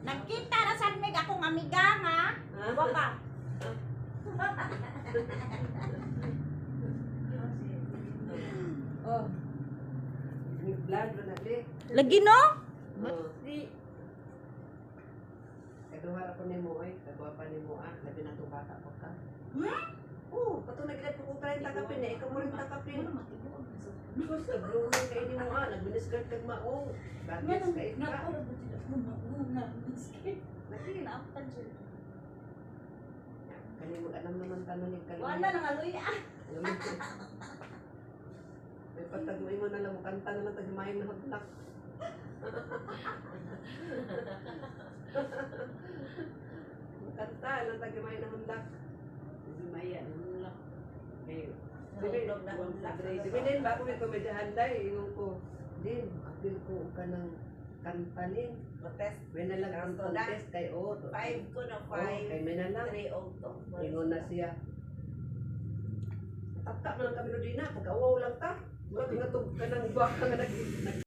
Nagkita na sa mig akong amiga nga. Wa ka. Oh. Lagi no? Oh. Kaduha ko ni mo ay, kaduha pa ni mo ah, labi na itong bata ko ka. Hmm? Oo, pato nagilad ko kung 30 kapin eh, ikaw mo rin takapin. Because nag-grooming kayo ni mo ah, nag-minisgard kag maong. Bagets kayo ka. Mo alam naman tanong ni Kalina. Wala nang aloy ah. May patagmay mo na lang, kanta na lang tagmay na hablak. Kanta na tagmay na hablak. Nahulog na hablak. Di ba din ba ako may komedyahan day, ingon ko, din, apil ko ka ng kantanin. Protest. May na lang ang na. contest kay O. Five ko na Oh, five. kay may na lang. Three to. Ingon na siya. Tapta man ang kami rin na, pagkawaw lang ta. Wala nga to ka nang baka nga nag